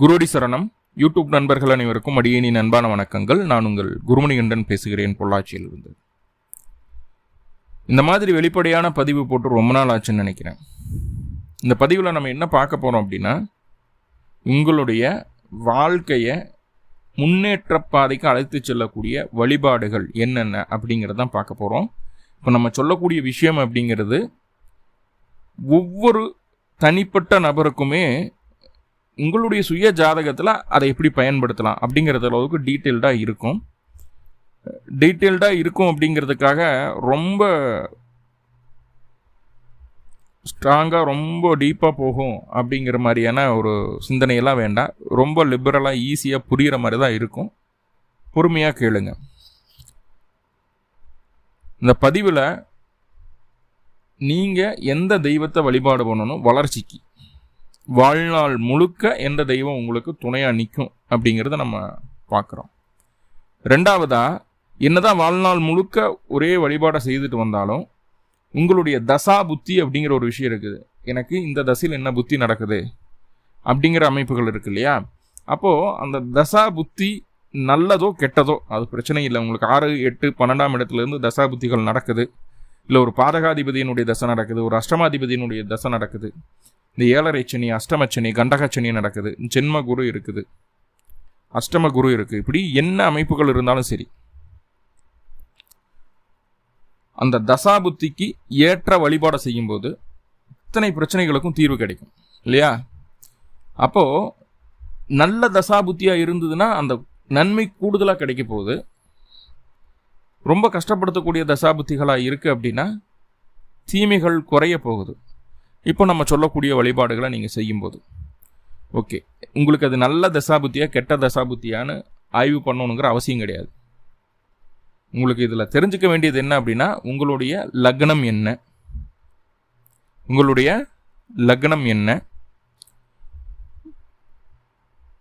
குருடி சரணம். யூடியூப் நண்பர்கள் அனைவருக்கும் அடியேனின் அன்பான வணக்கங்கள். நான் உங்கள் குருமணிகண்டன் பேசுகிறேன் பொள்ளாச்சியிலிருந்து. இந்த மாதிரி வெளிப்படையான பதிவு போட்டு ரொம்ப நாள் ஆச்சுன்னு நினைக்கிறேன். இந்த பதிவில் நம்ம என்ன பார்க்க போகிறோம் அப்படின்னா உங்களுடைய வாழ்க்கையை முன்னேற்ற பாதைக்கு அழைத்து செல்லக்கூடிய வழிபாடுகள் என்னென்ன அப்படிங்கிறதான் பார்க்க போகிறோம் இப்போ நம்ம சொல்லக்கூடிய விஷயம் அப்படிங்கிறது ஒவ்வொரு தனிப்பட்ட நபருக்குமே உங்களுடைய சுய ஜாதகத்தில் அதை எப்படி பயன்படுத்தலாம் அப்படிங்கிறது அளவுக்கு டீட்டெயில்டாக இருக்கும். டீட்டெயில்டாக இருக்கும் அப்படிங்கிறதுக்காக ரொம்ப ஸ்ட்ராங்காக ரொம்ப டீப்பாக போகும் அப்படிங்கிற மாதிரியான ஒரு சிந்தனையெல்லாம் வேண்டாம். ரொம்ப லிபரலாக ஈஸியாக புரிகிற மாதிரி தான் இருக்கும். பொறுமையாக கேளுங்க. இந்த பதிவில் நீங்கள் எந்த தெய்வத்தை வழிபாடு பண்ணணும்? வளர்ச்சிக்கு. வாழ்நாள் முழுக்க எந்த தெய்வம் உங்களுக்கு துணையாக நிற்கும் அப்படிங்கிறத நம்ம பார்க்குறோம். ரெண்டாவதாக என்னதான் வாழ்நாள் முழுக்க ஒரே வழிபாடை செய்துட்டு வந்தாலும் உங்களுடைய தசா புத்தி அப்படிங்கிற ஒரு விஷயம் இருக்குது. எனக்கு இந்த தசையில் என்ன புத்தி நடக்குது அப்படிங்கிற அமைப்புகள் இருக்கு இல்லையா? அப்போது அந்த தசா புத்தி நல்லதோ கெட்டதோ அது பிரச்சனை இல்லை. உங்களுக்கு ஆறு எட்டு பன்னெண்டாம் இடத்துலேருந்து தசா புத்திகள் நடக்குது. இல்லை ஒரு பாதகாதிபதியினுடைய தசை நடக்குது ஒரு அஷ்டமாதிபதியினுடைய தசை நடக்குது. இந்த ஏழரை சனி அஷ்டமச்சனி கண்டகச்சனி நடக்குது. ஜென்ம குரு இருக்குது. அஷ்டம குரு இருக்குது இப்படி என்ன அமைப்புகள் இருந்தாலும் சரி. அந்த தசாபுத்திக்கு ஏற்ற வழிபாடை செய்யும்போது இத்தனை பிரச்சனைகளுக்கும் தீர்வு கிடைக்கும். இல்லையா? அப்போது நல்ல தசாபுத்தியாக இருந்ததுன்னா அந்த நன்மை கூடுதலாக கிடைக்க போகுது. ரொம்ப கஷ்டப்படுத்தக்கூடிய தசாபுத்திகளாக இருக்குது அப்படின்னா தீமைகள் குறைய போகுது. இப்போ நம்ம சொல்லக்கூடிய வழிபாடுகளை நீங்கள் செய்யும்போது. ஓகே. உங்களுக்கு அது நல்ல தசாபுத்தியாக கெட்ட தசாபுத்தியான்னு ஆய்வு பண்ணணுங்கிற அவசியம் கிடையாது. உங்களுக்கு இதில் தெரிஞ்சுக்க வேண்டியது என்ன அப்படின்னா உங்களுடைய லக்னம் என்ன? உங்களுடைய லக்னம் என்ன?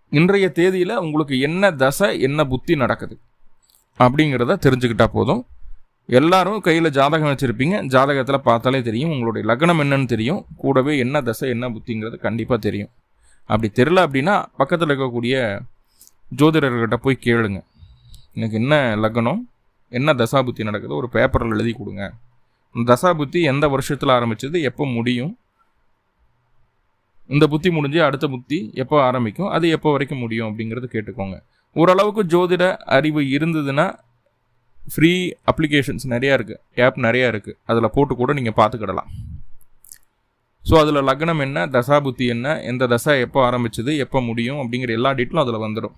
இன்றைய தேதியில் உங்களுக்கு என்ன தசை என்ன புத்தி நடக்குது? அப்படிங்கிறத தெரிஞ்சுக்கிட்டா போதும். எல்லாரும் கையில் ஜாதகம் வச்சுருப்பீங்க. ஜாதகத்தில் பார்த்தாலே தெரியும். உங்களுடைய லக்னம் என்னன்னு தெரியும். கூடவே என்ன தசை என்ன புத்திங்கிறது கண்டிப்பாக தெரியும். அப்படி தெரில அப்படின்னா பக்கத்தில் இருக்கக்கூடிய ஜோதிடர்கிட்ட போய் கேளுங்க. எனக்கு என்ன லக்னம் என்ன தசாபுத்தி நடக்குது ஒரு பேப்பரில் எழுதி கொடுங்க. அந்த தசாபுத்தி எந்த வருஷத்தில் ஆரம்பிச்சது எப்போ முடியும்? இந்த புத்தி முடிஞ்சு அடுத்த புத்தி எப்போ ஆரம்பிக்கும்? அது எப்போ வரைக்கும் முடியும் அப்படிங்கிறது கேட்டுக்கோங்க. ஓரளவுக்கு ஜோதிட அறிவு இருந்ததுன்னா ஃப்ரீ அப்ளிகேஷன்ஸ் நிறையா இருக்குது ஆப் நிறையா இருக்குது அதில் போட்டு கூட நீங்கள் பார்த்துக்கிடலாம் ஸோ அதில் லக்னம் என்ன? தசாபுத்தி என்ன? எந்த தசா எப்போ ஆரம்பிச்சது? எப்போ முடியும்? அப்படிங்கிற எல்லா டீட்டெயிலும் அதில் வந்துடும்.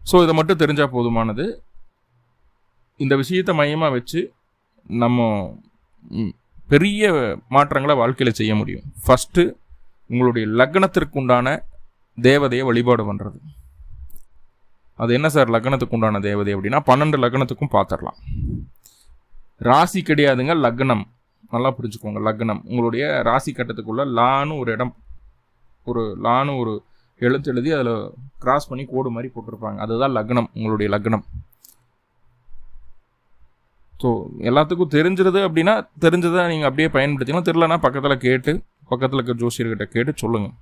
ஸோ இதை மட்டும் தெரிஞ்சால் போதுமானது. இந்த விஷயத்தை மையமாக வச்சு நம்ம பெரிய மாற்றங்களை வாழ்க்கையில் செய்ய முடியும். ஃபஸ்ட்டு உங்களுடைய லக்னத்திற்கு உண்டான தேவதையை வழிபாடு பண்ணுறது அது என்ன சார் லக்னத்துக்கு உண்டான தேவதை அப்படின்னா பன்னெண்டு லக்னத்துக்கும் பார்த்துடலாம். ராசி கிடையாதுங்க லக்னம். நல்லா புரிஞ்சுக்கோங்க லக்னம். உங்களுடைய ராசி கட்டத்துக்குள்ள லான்னு ஒரு இடம் ஒரு லான்னு ஒரு எழுத்து எழுதி அதில் கிராஸ் பண்ணி கோடு மாதிரி போட்டிருப்பாங்க. அதுதான் லக்னம் உங்களுடைய லக்னம். ஸோ எல்லாத்துக்கும் தெரிஞ்சிருது அப்படின்னா தெரிஞ்சதை நீங்கள் அப்படியே பயன்படுத்திக்கலாம். தெரிலனா பக்கத்தில் கேட்டு பக்கத்தில் இருக்க ஜோசியர்கிட்ட கேட்டு சொல்லுங்கள்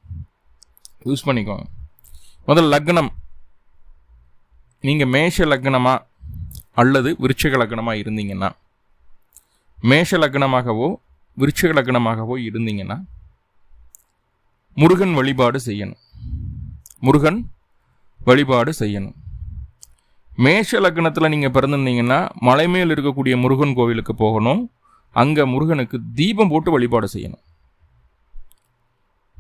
யூஸ் பண்ணிக்கோங்க. முதல்ல லக்னம். நீங்கள் மேஷ லக்னமாக அல்லது விருட்சக லக்னமாக இருந்தீங்கன்னா மேஷ லக்னமாகவோ விருட்சக லக்னமாகவோ இருந்தீங்கன்னா முருகன் வழிபாடு செய்யணும். முருகன் வழிபாடு செய்யணும். மேஷ லக்னத்தில் நீங்கள் பிறந்திருந்தீங்கன்னா மலை மேல் இருக்கக்கூடிய முருகன் கோவிலுக்கு போகணும். அங்கே முருகனுக்கு தீபம் போட்டு வழிபாடு செய்யணும்.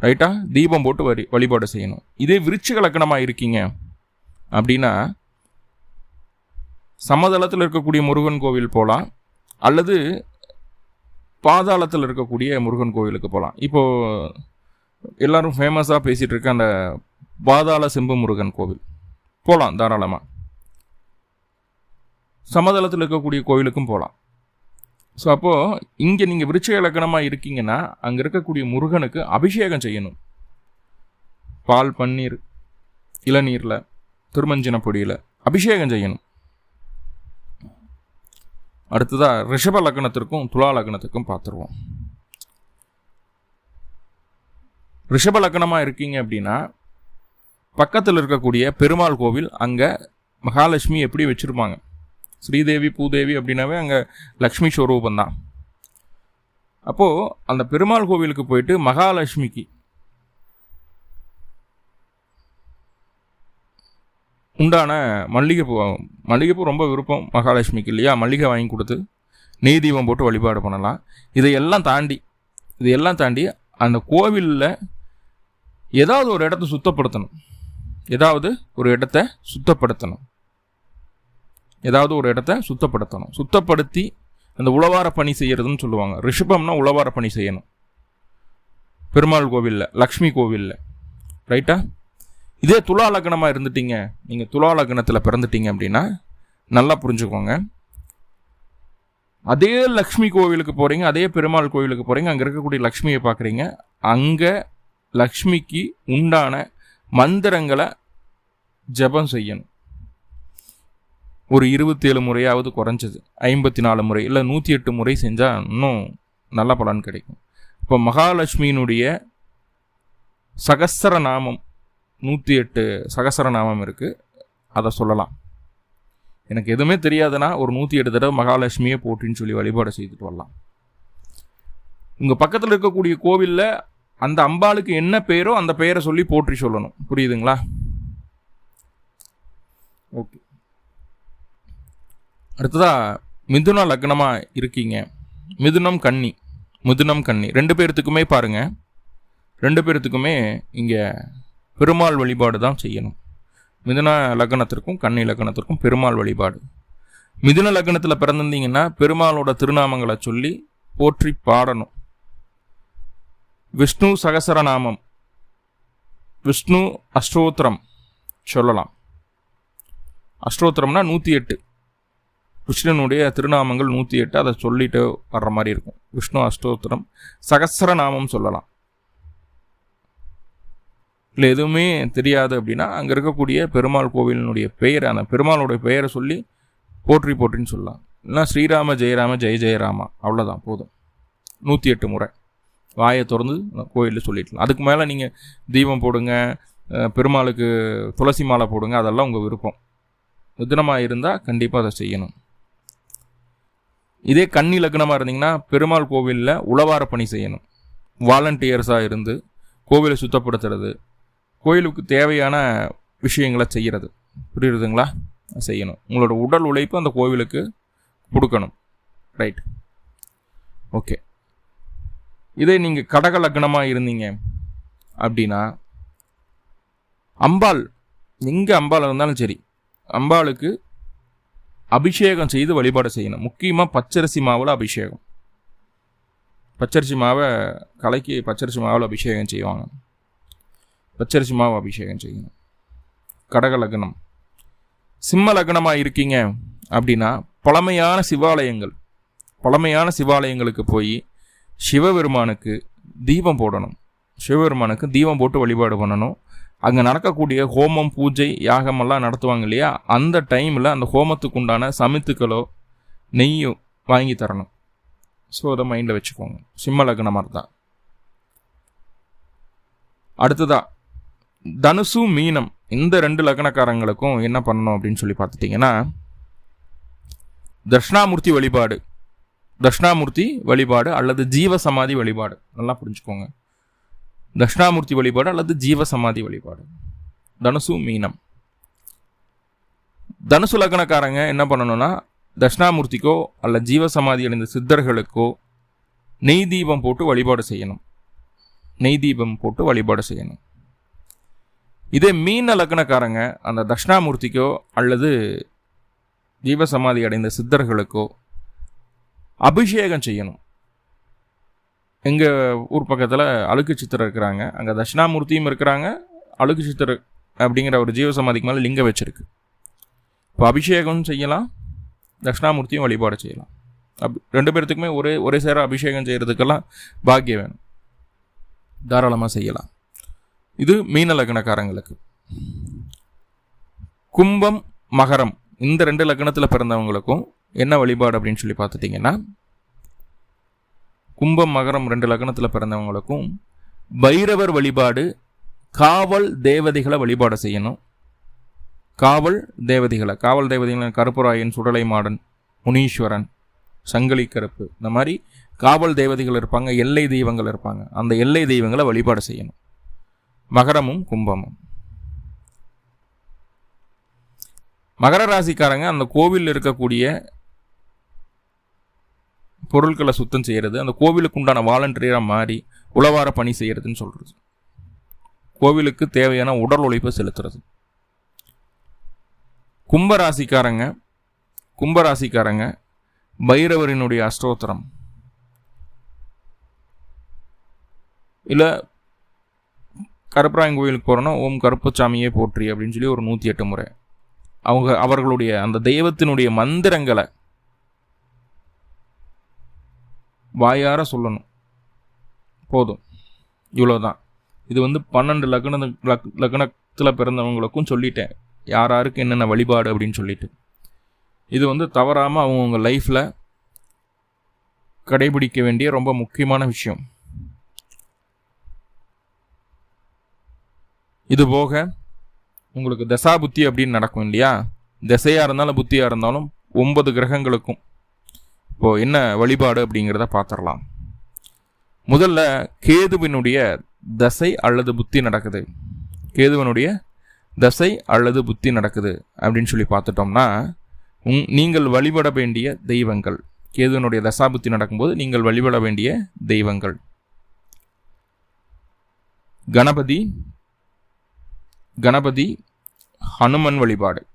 ரைட்டா? தீபம் போட்டு வரி வழிபாடு செய்யணும். இதே விருச்சிக லக்னமாக இருக்கீங்க அப்படின்னா சமதளத்தில் இருக்கக்கூடிய முருகன் கோவில் போகலாம் அல்லது பாதாளத்தில் இருக்கக்கூடிய முருகன் கோவிலுக்கு போகலாம் இப்போது எல்லோரும் ஃபேமஸாக பேசிகிட்டு இருக்க அந்த பாதாள செம்பு முருகன் கோவில் போகலாம் தாராளமாக சமதளத்தில் இருக்கக்கூடிய கோவிலுக்கும் போகலாம் ஸோ அப்போது இங்கே நீங்கள் விருட்ச இலக்கணமாக இருக்கீங்கன்னா அங்கே இருக்கக்கூடிய முருகனுக்கு அபிஷேகம் செய்யணும். பால் பன்னீர் இளநீரில் திருமஞ்சின பொடியில் அபிஷேகம் செய்யணும். அடுத்ததாக ரிஷப லக்னத்திற்கும் துலா லக்னத்துக்கும் பார்த்துருவோம். ரிஷப லக்னமாக இருக்கீங்க அப்படின்னா பக்கத்தில் இருக்கக்கூடிய பெருமாள் கோவில் அங்கே மகாலட்சுமி எப்படி வச்சுருப்பாங்க? ஸ்ரீதேவி பூதேவி அப்படின்னாவே அங்கே லக்ஷ்மி ஸ்வரூபம் தான் அப்போது அந்த பெருமாள் கோவிலுக்கு போயிட்டு மகாலட்சுமிக்கு உண்டான மல்லிகைப்பூ மல்லிகைப்பூ ரொம்ப விருப்பம் மகாலட்சுமிக்கு இல்லையா? மல்லிகை வாங்கி கொடுத்து நெய் தீபம் போட்டு வழிபாடு பண்ணலாம். இதையெல்லாம் தாண்டி இதையெல்லாம் தாண்டி அந்த கோவிலில் ஏதாவது ஒரு இடத்த சுத்தப்படுத்தணும். ஏதாவது ஒரு இடத்த சுத்தப்படுத்தணும். ஏதாவது ஒரு இடத்த சுத்தப்படுத்தணும். சுத்தப்படுத்தி அந்த உழவார பணி செய்கிறதுன்னு சொல்லுவாங்க. ரிஷபம்னா உழவார பணி செய்யணும். பெருமாள் கோவிலில் லக்ஷ்மி கோவிலில். ரைட்டா இதே துலா லக்னமாக இருந்துட்டீங்க. நீங்கள் துலா லக்னத்தில் பிறந்துட்டீங்க அப்படின்னா நல்லா புரிஞ்சுக்கோங்க. அதே லக்ஷ்மி கோவிலுக்கு போகிறீங்க அதே பெருமாள் கோவிலுக்கு போகிறீங்க அங்கே இருக்கக்கூடிய லக்ஷ்மியை பார்க்குறீங்க. அங்கே லக்ஷ்மிக்கு உண்டான மந்திரங்களை ஜபம் செய்யணும். ஒரு இருபத்தேழு முறையாவது குறைஞ்சது. ஐம்பத்தி நாலு முறை இல்லை நூற்றி எட்டு முறை செஞ்சால் இன்னும் நல்ல பலன் கிடைக்கும். இப்போ மகாலட்சுமியினுடைய சகசர நாமம் நூற்றி எட்டு சகசரநாமம் இருக்குது அதை சொல்லலாம். எனக்கு எதுவுமே தெரியாதுன்னா ஒரு நூற்றி எட்டு தடவை மகாலட்சுமியே போட்டின்னு சொல்லி வழிபாடு செய்துட்டு வரலாம். உங்கள் பக்கத்தில் இருக்கக்கூடிய கோவிலில் அந்த அம்பாளுக்கு என்ன பேரோ அந்த பெயரை சொல்லி போற்றி சொல்லணும். புரியுதுங்களா? ஓகே. அடுத்ததாக மிதுன லக்னமாக இருக்கீங்க. மிதுனம் கன்னி. மிதுனம் கன்னி. ரெண்டு பேர்த்துக்குமே பாருங்கள் ரெண்டு பேர்த்துக்குமே இங்கே பெருமாள் வழிபாடு தான் செய்யணும். மிதுன லக்னத்திற்கும் கன்னி லக்னத்திற்கும் பெருமாள் வழிபாடு. மிதுன லக்னத்தில் பிறந்திருந்தீங்கன்னா பெருமாளோட திருநாமங்களை சொல்லி போற்றி பாடணும். விஷ்ணு சகசரநாமம் விஷ்ணு அஷ்டோத்திரம் சொல்லலாம். அஷ்டோத்திரம்னா நூற்றி எட்டு விஷ்ணுனுடைய திருநாமங்கள் நூற்றி எட்டு அதை சொல்லிட்டு வர்ற மாதிரி இருக்கும். விஷ்ணு அஷ்டோத்திரம் சகசரநாமம் சொல்லலாம். இல்லை எதுவுமே தெரியாது அப்படின்னா அங்கே இருக்கக்கூடிய பெருமாள் கோவிலினுடைய பெயர் அந்த பெருமாளுடைய பெயரை சொல்லி போற்றி போற்றின்னு சொல்லலாம். இல்லைனா ஸ்ரீராம ஜெயராம ஜெய ஜெயராமா அவ்வளோதான் போதும். நூற்றி எட்டு முறை. வாயை திறந்து கோயிலில் சொல்லிடலாம். அதுக்கு மேலே நீங்கள் தீபம் போடுங்க பெருமாளுக்கு துளசி மாலை போடுங்க அதெல்லாம் உங்கள் விருப்பம். மிதனமாக இருந்தால் கண்டிப்பாக அதை செய்யணும். இதே கன்னி லக்னமாக இருந்தீங்கன்னா பெருமாள் கோவிலில் உழவார பணி செய்யணும். வாலண்டியர்ஸாக இருந்து கோவிலை சுத்தப்படுத்துறது கோயிலுக்கு தேவையான விஷயங்களை செய்கிறது புரியுறதுங்களா செய்யணும். உங்களோட உடல் உழைப்பு அந்த கோவிலுக்கு கொடுக்கணும். ரைட் ஓகே இதே நீங்கள் கடக லக்னமாக இருந்தீங்க அப்படின்னா அம்பாள் எங்கே அம்பாள் இருந்தாலும் சரி அம்பாளுக்கு அபிஷேகம் செய்து வழிபாடு செய்யணும். முக்கியமாக பச்சரிசி மாவில் அபிஷேகம். பச்சரிசி மாவை கலைக்கு பச்சரிசி மாவில் அபிஷேகம் செய்வாங்க. பச்சரிசி மாவு அபிஷேகம் செய்யணும். கடக லக்னம். சிம்ம லக்னமாக இருக்கீங்க அப்படின்னா பழமையான சிவாலயங்கள் பழமையான சிவாலயங்களுக்கு போய் சிவபெருமானுக்கு தீபம் போடணும். சிவபெருமானுக்கு தீபம் போட்டு வழிபாடு பண்ணணும். அங்கே நடக்கக்கூடிய ஹோமம் பூஜை யாகமெல்லாம் நடத்துவாங்க இல்லையா? அந்த டைமில் அந்த ஹோமத்துக்கு உண்டான சமித்துக்களோ நெய்யோ வாங்கி தரணும். ஸோ அதை மைண்டில் வச்சுக்கோங்க. சிம்ம லக்னமாக தான் அடுத்ததாக தனுசு மீனம் இந்த ரெண்டு லக்னக்காரங்களுக்கும் என்ன பண்ணணும் அப்படின்னு சொல்லி பார்த்துட்டிங்கன்னா தட்சிணாமூர்த்தி வழிபாடு தட்சிணாமூர்த்தி வழிபாடு அல்லது ஜீவ சமாதி வழிபாடு. நல்லா புரிஞ்சுக்கோங்க. தட்சிணாமூர்த்தி வழிபாடு அல்லது ஜீவ சமாதி வழிபாடு. தனுசு மீனம். தனுசு லக்னக்காரங்க என்ன பண்ணணும்னா தட்சிணாமூர்த்திக்கோ அல்ல ஜீவ சமாதி அடைந்த சித்தர்களுக்கோ நெய் தீபம் போட்டு வழிபாடு செய்யணும். நெய் தீபம் போட்டு வழிபாடு செய்யணும். இதே மீன லக்னக்காரங்க அந்த தட்சிணாமூர்த்திக்கோ அல்லது ஜீவசமாதி அடைந்த சித்தர்களுக்கோ அபிஷேகம் செய்யணும். எங்கள் ஊர் பக்கத்தில் அழுக்கு சித்தர் இருக்கிறாங்க. அங்கே தட்சிணாமூர்த்தியும் இருக்கிறாங்க. அழுக்கு சித்தர் அப்படிங்கிற ஒரு ஜீவசமாதிக்கு மேலே லிங்கம் வச்சுருக்கு. இப்போ அபிஷேகம் செய்யலாம். தட்சிணாமூர்த்தியும் வழிபாடு செய்யலாம். அப் ரெண்டு பேர்த்துக்குமே ஒரே ஒரே சேர அபிஷேகம் செய்கிறதுக்கெல்லாம் பாக்கியம் வேணும். தாராளமாக செய்யலாம். இது மீன லக்னக்காரங்களுக்கு. கும்பம் மகரம் இந்த ரெண்டு லக்னத்தில் பிறந்தவங்களுக்கும் என்ன வழிபாடு அப்படின்னு சொல்லி பார்த்துட்டிங்கன்னா கும்பம் மகரம் ரெண்டு லக்னத்தில் பிறந்தவங்களுக்கும் பைரவர் வழிபாடு காவல் தேவதைகளை வழிபாடு செய்யணும். காவல் தேவதைகளை காவல் தேவதைகள் கருப்புராயன் சுடலை மாடன் முனீஸ்வரன் சங்கிலி கருப்பு இந்த மாதிரி காவல் தேவதைகள் இருப்பாங்க எல்லை தெய்வங்கள் இருப்பாங்க. அந்த எல்லை தெய்வங்களை வழிபாடு செய்யணும். மகரமும் கும்பமும். மகர ராசிக்காரங்க அந்த கோவிலில் இருக்கக்கூடிய பொருட்களை சுத்தம் செய்கிறது அந்த கோவிலுக்கு உண்டான வாலண்டியராக மாறி உளவார பணி செய்கிறதுன்னு சொல்கிறது கோவிலுக்கு தேவையான உடல் உழைப்பை செலுத்துறது. கும்பராசிக்காரங்க கும்பராசிக்காரங்க பைரவரினுடைய அஷ்டோத்திரம் இல்லை கருப்பராயன் கோயிலுக்கு போகிறோன்னா ஓம் கருப்பசாமியே போற்றி அப்படின்னு சொல்லி ஒரு நூற்றி எட்டு முறை. அவங்க அவர்களுடைய அந்த தெய்வத்தினுடைய மந்திரங்களை வாயார சொல்லணும். போதும். இவ்வளோதான் இது வந்து பன்னெண்டு லக்ன லக் லக்னத்தில் பிறந்தவங்களுக்கும் சொல்லிட்டேன். யார் யாருக்கு என்னென்ன வழிபாடு அப்படின்னு சொல்லிட்டு. இது வந்து தவறாமல் அவங்கவுங்க லைஃப்பில் கடைபிடிக்க வேண்டிய ரொம்ப முக்கியமான விஷயம். இது போக உங்களுக்கு தசா புத்தி அப்படின்னு நடக்கும் இல்லையா? திசையாக இருந்தாலும் புத்தியாக இருந்தாலும் ஒன்பது கிரகங்களுக்கும். இப்போது என்ன வழிபாடு அப்படிங்கிறத பார்த்துடலாம். முதல்ல கேதுவினுடைய தசை அல்லது புத்தி நடக்குது. கேதுவனுடைய தசை அல்லது புத்தி நடக்குது அப்படின்னு சொல்லி பார்த்துட்டோம்னா உங் நீங்கள் வழிபட வேண்டிய தெய்வங்கள். கேதுவனுடைய தசாபுத்தி நடக்கும்போது நீங்கள் வழிபட வேண்டிய தெய்வங்கள். கணபதி கணபதி ஹனுமன் வழிபாடு.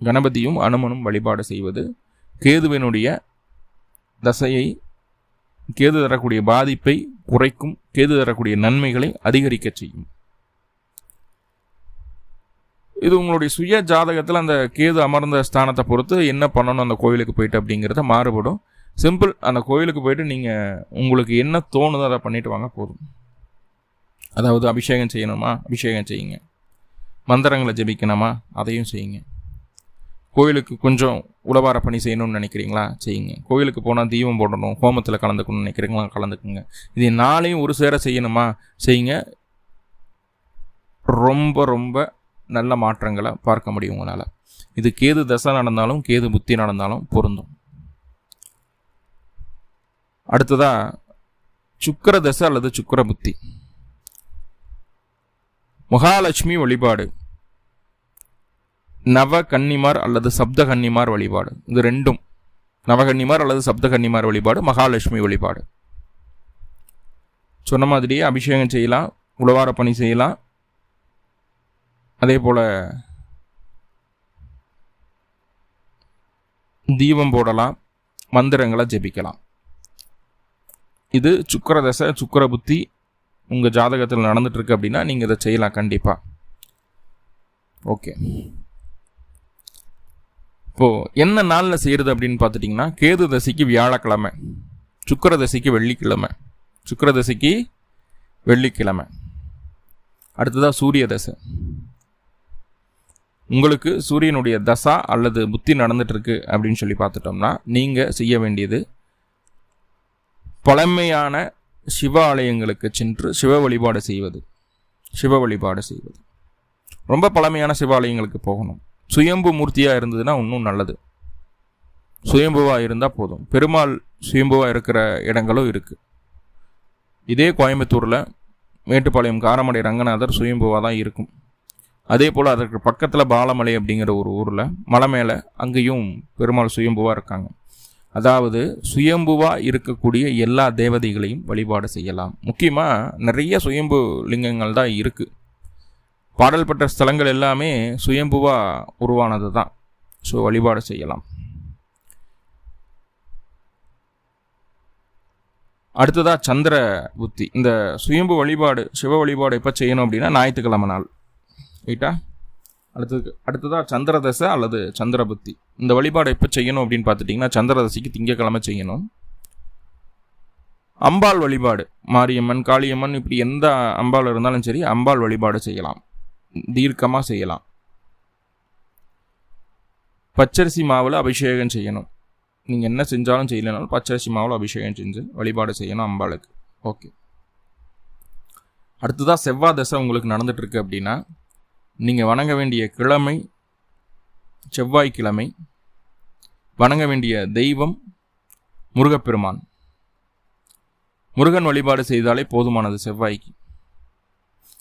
கணபதியும் அனுமனும் வழிபாடு செய்வது கேதுவினுடைய தசையை கேது தரக்கூடிய பாதிப்பை குறைக்கும் கேது தரக்கூடிய நன்மைகளை அதிகரிக்க செய்யும். இது உங்களுடைய சுய ஜாதகத்தில் அந்த கேது அமர்ந்த ஸ்தானத்தை பொறுத்து என்ன பண்ணணும் அந்த கோயிலுக்கு போயிட்டு அப்படிங்கிறத மாறுபடும். சிம்பிள் அந்த கோயிலுக்கு போயிட்டு நீங்கள் உங்களுக்கு என்ன தோணுதோ அதை பண்ணிட்டு வாங்க போதும். அதாவது அபிஷேகம் செய்யணுமா? அபிஷேகம் செய்யுங்க. மந்திரங்களை ஜெபிக்கணுமா? அதையும் செய்யுங்க. கோயிலுக்கு கொஞ்சம் உளவார பணி செய்யணும்னு நினைக்கிறீங்களா? செய்யுங்க. கோயிலுக்கு போனால் தீபம் போடணும் ஹோமத்தில் கலந்துக்கணும்னு நினைக்கிறீங்களா? கலந்துக்குங்க. இது நாளையும் ஒரு சேர செய்யணுமா? செய்யுங்க. ரொம்ப ரொம்ப நல்ல மாற்றங்களை பார்க்க முடியும் உங்களால். இது கேது தசை நடந்தாலும் கேது புத்தி நடந்தாலும் பொருந்தும். அடுத்ததாக சுக்கர தசை அல்லது சுக்கர புத்தி. மகாலட்சுமி வழிபாடு. நவ கன்னிமார் அல்லது சப்த கன்னிமார் வழிபாடு. இது ரெண்டும். நவகன்னிமார் அல்லது சப்த கன்னிமார் வழிபாடு மகாலட்சுமி வழிபாடு. சொன்ன மாதிரியே அபிஷேகம் செய்யலாம் உழவார பணி செய்யலாம். அதே போல் தீபம் போடலாம் மந்திரங்களை ஜெபிக்கலாம். இது சுக்கரதசை சுக்கர புத்தி உங்கள் ஜாதகத்தில் நடந்துட்டுருக்கு அப்படின்னா நீங்கள் இதை செய்யலாம் கண்டிப்பாக ஓகே. இப்போது என்ன நாளில் செய்கிறது அப்படின்னு பார்த்துட்டிங்கன்னா கேது தசைக்கு வியாழக்கிழமை சுக்கர தசைக்கு வெள்ளிக்கிழமை சுக்கர தசைக்கு வெள்ளிக்கிழமை. அடுத்ததாக சூரிய தசை. உங்களுக்கு சூரியனுடைய தசா அல்லது புத்தி நடந்துட்டுருக்கு அப்படின்னு சொல்லி பார்த்துட்டோம்னா நீங்கள் செய்ய வேண்டியது பழமையான சிவ ஆலயங்களுக்கு சென்று சிவ வழிபாடு செய்வது. சிவ வழிபாடு செய்வது. ரொம்ப பழமையான சிவாலயங்களுக்கு போகணும். சுயம்பு மூர்த்தியாக இருந்ததுன்னா இன்னும் நல்லது. சுயம்புவாக இருந்தால் போதும். பெருமாள் சுயம்புவாக இருக்கிற இடங்களும் இருக்குது இதே கோயம்புத்தூரில் மேட்டுப்பாளையம் காரமடை ரங்கநாதர் சுயம்புவாக தான் இருக்கும். அதே போல் அதற்கு பக்கத்தில் பாலமலை அப்படிங்கிற ஒரு ஊரில் மலை மேலே அங்கேயும் பெருமாள் சுயம்புவாக இருக்காங்க. அதாவது சுயம்புவாக இருக்கக்கூடிய எல்லா தேவதைகளையும் வழிபாடு செய்யலாம். முக்கியமாக நிறைய சுயம்பு லிங்கங்கள் தான் இருக்குது பாடல் பெற்ற ஸ்தலங்கள் எல்லாமே சுயம்புவாக உருவானது தான். ஸோ வழிபாடு செய்யலாம். அடுத்ததாக சந்திர புத்தி. இந்த சுயம்பு வழிபாடு சிவ வழிபாடு எப்போ செய்யணும் அப்படின்னா ஞாயிற்றுக்கிழமை நாள். ரைட்டா அடுத்தது அடுத்ததாக சந்திரதசை அல்லது சந்திர புத்தி. இந்த வழிபாடு எப்போ செய்யணும் அப்படின்னு பார்த்துட்டிங்கன்னா சந்திரதசிக்கு திங்கக்கிழமை செய்யணும். அம்பாள் வழிபாடு மாரியம்மன் காளியம்மன் இப்படி எந்த அம்பாள் இருந்தாலும் சரி அம்பாள் வழிபாடு செய்யலாம். தீர்க்கமாக செய்யலாம். பச்சரிசி மாவில் அபிஷேகம் செய்யணும். நீங்கள் என்ன செஞ்சாலும் செய்யலைனாலும் பச்சரிசி மாவில் அபிஷேகம் செஞ்சு வழிபாடு செய்யணும் அம்பாளுக்கு. ஓகே. அடுத்ததாக செவ்வாய் தசை உங்களுக்கு நடந்துகிட்ருக்கு அப்படின்னா நீங்கள் வணங்க வேண்டிய கிழமை செவ்வாய்க்கிழமை வணங்க வேண்டிய தெய்வம் முருகப்பெருமான். முருகன் வழிபாடு செய்தாலே போதுமானது செவ்வாய்க்கு.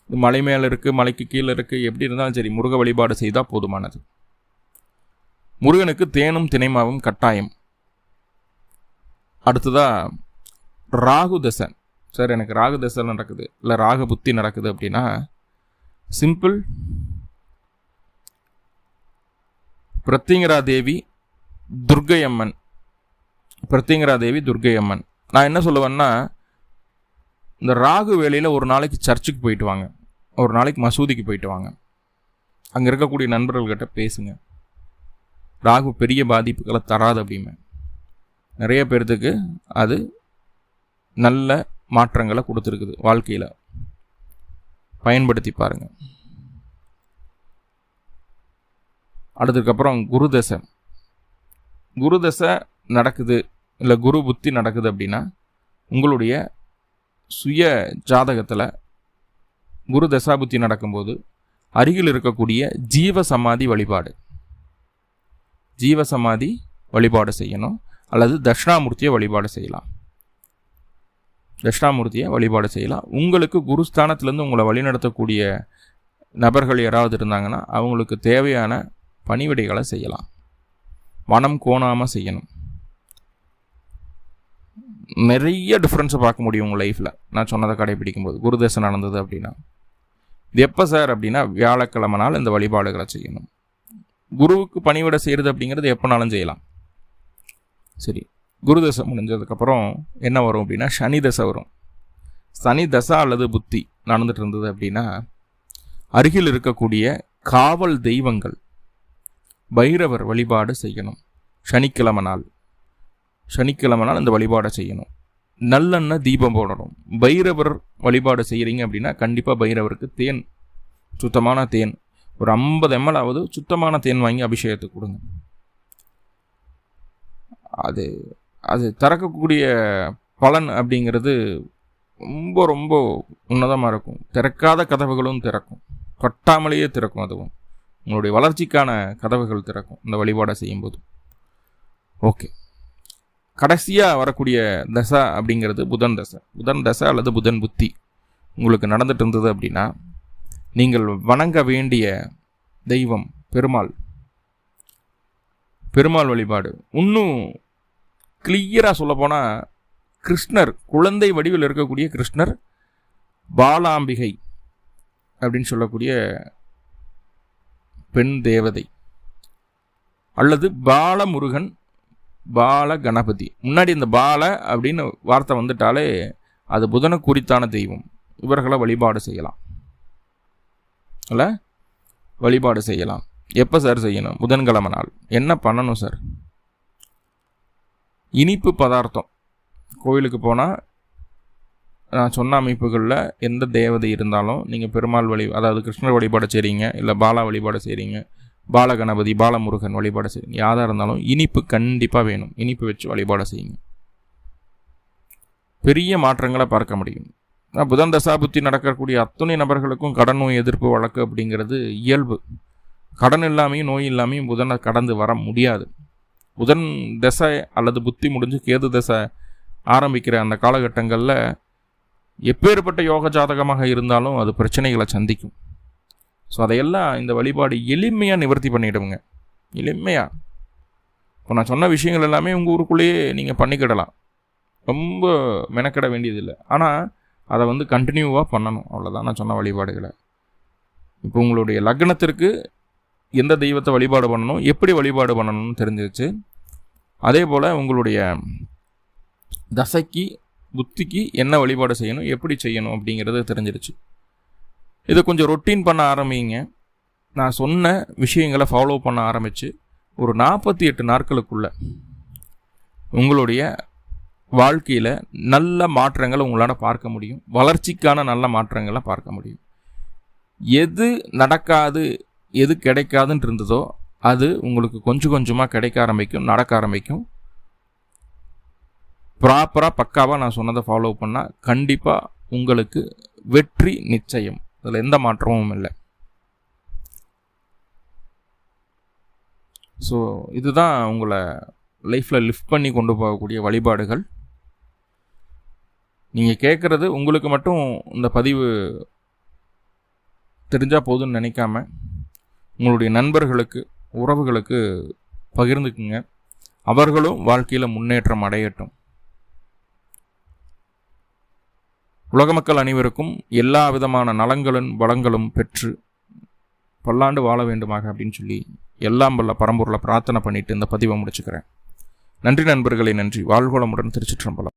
இது மலை மேலே இருக்குது மலைக்கு கீழே இருக்குது எப்படி இருந்தாலும் சரி முருக வழிபாடு செய்தால் போதுமானது. முருகனுக்கு தேனும் தினைமாவும் கட்டாயம். அடுத்ததாக ராகு தசை. சார் எனக்கு ராகு தசை நடக்குது இல்லை ராகு புத்தி நடக்குது அப்படின்னா சிம்பிள் பிரத்திங்கரா தேவி துர்கையம்மன் பிரத்திங்கரா தேவி துர்கையம்மன் நான் என்ன சொல்லுவேன்னா இந்த ராகு வேலையில் ஒரு நாளைக்கு சர்ச்சுக்கு போயிட்டு வாங்க. ஒரு நாளைக்கு மசூதிக்கு போயிட்டு வாங்க. அங்கே இருக்கக்கூடிய நண்பர்கள்கிட்ட பேசுங்க. ராகு பெரிய பாதிப்புகளை தராது அப்படிமே. நிறைய பேர்த்துக்கு அது நல்ல மாற்றங்களை கொடுத்துருக்குது வாழ்க்கையில். பயன்படுத்தி பாருங்கள் அடுத்ததுக்கப்புறம் குரு தசை குரு தசை நடக்குது இல்லை குரு புத்தி நடக்குது அப்படின்னா உங்களுடைய சுய ஜாதகத்தில் குரு தசாபுத்தி நடக்கும்போது அருகில் இருக்கக்கூடிய ஜீவ சமாதி வழிபாடு. ஜீவ சமாதி வழிபாடு செய்யணும் அல்லது தட்சிணாமூர்த்தியை வழிபாடு செய்யலாம். தட்சிணாமூர்த்தியை வழிபாடு செய்யலாம். உங்களுக்கு குருஸ்தானத்திலேருந்து உங்களை வழிநடத்தக்கூடிய நபர்கள் யாராவது இருந்தாங்கன்னா அவங்களுக்கு தேவையான பணிவிடைகளை செய்யலாம். மனம் கோணாமல் செய்யணும். நிறைய டிஃப்ரென்ஸை பார்க்க முடியும் உங்கள் லைஃப்பில் நான் சொன்னதை கடைபிடிக்கும் போது குருதேசம் நடந்தது அப்படின்னா. இது எப்போ சார் அப்படின்னா வியாழக்கிழமை நாள் இந்த வழிபாடுகளை செய்யணும். குருவுக்கு பணிவிட செய்கிறது அப்படிங்கிறது எப்போனாலும் செய்யலாம். சரி குரு தசை முடிஞ்சதுக்கப்புறம் என்ன வரும் அப்படின்னா சனி தசை வரும். சனி தசை அல்லது புத்தி நடந்துட்டு இருந்தது அப்படின்னா அருகில் இருக்கக்கூடிய காவல் தெய்வங்கள் பைரவர் வழிபாடு செய்யணும். சனிக்கிழமை நாள் சனிக்கிழமை நாள் இந்த வழிபாடை செய்யணும். நல்லெண்ணெய் தீபம் போடணும். பைரவர் வழிபாடு செய்கிறீங்க அப்படின்னா கண்டிப்பாக பைரவருக்கு தேன் சுத்தமான தேன். ஒரு ஐம்பது எம்எல் ஆகுது சுத்தமான தேன் வாங்கி அபிஷேகத்துக்கு கொடுங்க. அது அது திறக்கக்கூடிய பலன் அப்படிங்கிறது ரொம்ப ரொம்ப உன்னதமாக இருக்கும். திறக்காத கதவுகளும் திறக்கும். கட்டாமலேயே திறக்கும் அதுவும். உங்களுடைய வளர்ச்சிக்கான கதவுகள் திறக்கும் இந்த வழிபாடை செய்யும்போது. ஓகே. கடைசியாக வரக்கூடிய தசை அப்படிங்கிறது புதன் தசை. புதன் தசை அல்லது புதன் புத்தி உங்களுக்கு நடந்துட்டு இருந்தது அப்படின்னா நீங்கள் வணங்க வேண்டிய தெய்வம் பெருமாள். பெருமாள் வழிபாடு. இன்னும் கிளியராக சொல்லப்போனால் கிருஷ்ணர் குழந்தை வடிவில் இருக்கக்கூடிய கிருஷ்ணர் பாலாம்பிகை அப்படின்னு சொல்லக்கூடிய பெண் தேவதை அல்லது பாலமுருகன் பால கணபதி முன்னாடி இந்த பால அப்படின்னு வார்த்தை வந்துட்டாலே அது புதனை குறித்தான தெய்வம். இவர்களை வழிபாடு செய்யலாம். அல்ல? வழிபாடு செய்யலாம். எப்போ சார் செய்யணும்? புதன்கிழமை நாள். என்ன பண்ணணும் சார்? இனிப்பு பதார்த்தம். கோயிலுக்கு போனால் நான் சொன்ன அமைப்புகளில் எந்த தேவதை இருந்தாலும் நீங்கள் பெருமாள் வழி அதாவது கிருஷ்ணர் வழிபாடு செய்கிறீங்க இல்லை பாலா வழிபாடு செய்கிறீங்க பாலகணபதி பாலமுருகன் வழிபாடு செய்யுங்க யாராக இருந்தாலும் இனிப்பு கண்டிப்பாக வேணும். இனிப்பு வச்சு வழிபாடு செய்யுங்க. பெரிய மாற்றங்களை பார்க்க முடியும். புதன் தசாபுத்தி நடக்கக்கூடிய அத்துணை நபர்களுக்கும் கடன் நோய் எதிர்ப்பு வழக்கு அப்படிங்கிறது இயல்பு. கடன் இல்லாமையும் நோய் இல்லாமையும் புதனை கடந்து வர முடியாது. புதன் தசை அல்லது புத்தி முடிஞ்சு கேது தசை ஆரம்பிக்கிற அந்த காலகட்டங்களில் எப்பேற்பட்ட யோக ஜாதகமாக இருந்தாலும் அது பிரச்சனைகளை சந்திக்கும். ஸோ அதையெல்லாம் இந்த வழிபாடு எளிமையாக நிவர்த்தி பண்ணிவிடுங்க எளிமையாக இப்போ நான் சொன்ன விஷயங்கள் எல்லாமே உங்கள் ஊருக்குள்ளேயே நீங்கள் பண்ணிக்கிடலாம். ரொம்ப மெனக்கிட வேண்டியதில்லை. ஆனால் அதை வந்து கண்டினியூவாக பண்ணணும். அவ்வளோதான் நான் சொன்ன வழிபாடுகளை. இப்போ உங்களுடைய லக்னத்திற்கு எந்த தெய்வத்தை வழிபாடு பண்ணணும்? எப்படி வழிபாடு பண்ணணும்னு தெரிஞ்சிருச்சு. அதே போல் உங்களுடைய தசைக்கு புத்திக்கு என்ன வழிபாடு செய்யணும் எப்படி செய்யணும் அப்படிங்கிறது தெரிஞ்சிருச்சு. இதை கொஞ்சம் ரொட்டீன் பண்ண ஆரம்பிங்க. நான் சொன்ன விஷயங்களை ஃபாலோ பண்ண ஆரம்பித்து ஒரு நாற்பத்தி எட்டு நாட்களுக்குள்ள உங்களுடைய வாழ்க்கையில் நல்ல மாற்றங்களை உங்களால் பார்க்க முடியும். வளர்ச்சிக்கான நல்ல மாற்றங்களை பார்க்க முடியும். எது நடக்காது எது கிடைக்காதுன்னு இருந்ததோ அது உங்களுக்கு கொஞ்சம் கொஞ்சமாக கிடைக்க ஆரம்பிக்கும் நடக்க ஆரம்பிக்கும். ப்ராப்பராக பக்காவாக நான் சொன்னதை ஃபாலோ பண்ணால் கண்டிப்பாக உங்களுக்கு வெற்றி நிச்சயம். அதில் எந்த மாற்றமும் இல்லை. ஸோ இதுதான் உங்களை லைஃப்பில் லிஃப்ட் பண்ணி கொண்டு போகக்கூடிய வழிபாடுகள். நீங்கள் கேட்குறது உங்களுக்கு மட்டும் இந்த பதிவு தெரிஞ்சால் போதும்னு நினைக்காம உங்களுடைய நண்பர்களுக்கு உறவுகளுக்கு பகிர்ந்துக்குங்க. அவர்களும் வாழ்க்கையில் முன்னேற்றம் அடையட்டும். உலக மக்கள் அனைவருக்கும் எல்லா விதமான நலங்களும் வளங்களும் பெற்று பல்லாண்டு வாழ வேண்டுமாக அப்படின்னு சொல்லி எல்லாம் வல்ல பரம்பூரில் பிரார்த்தனை பண்ணிட்டு இந்த பதிவை முடிச்சுக்கிறேன். நன்றி நண்பர்களை நன்றி. வாழ்கோளமுடன் திருச்சிற்றம்பலம்.